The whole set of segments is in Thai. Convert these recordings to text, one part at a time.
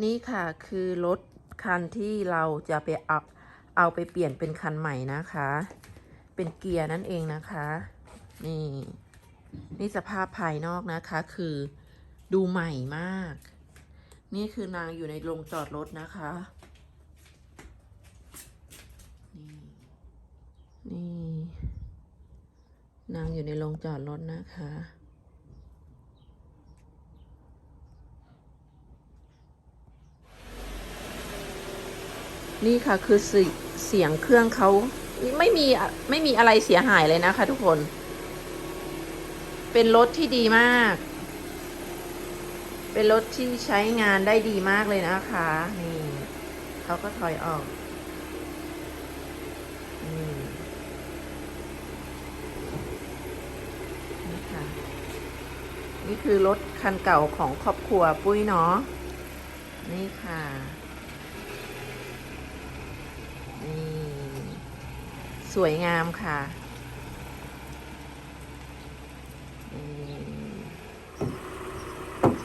นี่ค่ะคือรถคันที่เราจะไปอัพเอาไปเปลี่ยนเป็นคันใหม่นะคะ เป็นเกียร์นั่นเองนะคะ นี่ นี่สภาพภายนอกนะคะคือดูใหม่มาก นี่คือนางอยู่ในโรงจอดรถนะคะ นี่นี่ นางอยู่ในโรงจอดรถนะคะ นี่ค่ะคือเสีเสียงเครื่องเขาไม่มีไม่มีอะไรเสียหายเลยนะคะทุกคน เป็นรถที่ดีมาก เป็นรถที่ใช้งานได้ดีมากเลยนะคะ นี่เขาก็ถอยออกนี่นี่ค่ะ นี่คือรถคันเก่าของครอบครัวปุ้ยเนาะนี่ค่ะ สวยงามค่ะนี่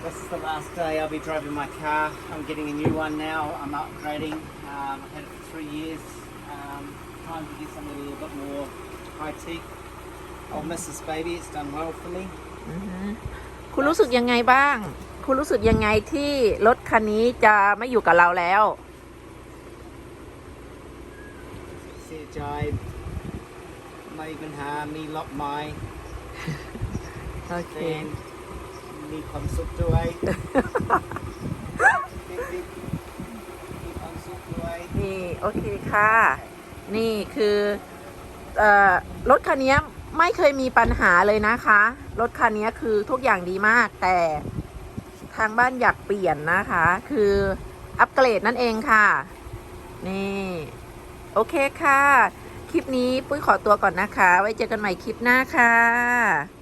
This is the last day I'll be driving my car. I'm getting a new one now. I'm upgrading. Um, I've had it for three years. Um, time to get something a little bit more high tech. I'll miss this baby. It's done well for me. อือฮึคุณรู้สึกยังไงบ้าง คุณรู้สึกยังไงที่รถคันนี้จะไม่อยู่กับเราแล้ว เสียใจไม่ปัญหามีล็อกไม้โอเคแฟนมีความสุขด้วยเด็กๆมีความสุขด้วยนี่โอเคค่ะ นี่คือเอ่อรถคันนี้ไม่เคยมีปัญหาเลยนะคะ รถคันนี้คือทุกอย่างดีมากแต่ทางบ้านอยากเปลี่ยนนะคะ คืออัปเกรดนั่นเองค่ะ นี่ โอเคค่ะ คลิปนี้ปุ้ยขอตัวก่อนนะคะ ไว้เจอกันใหม่คลิปหน้าค่ะ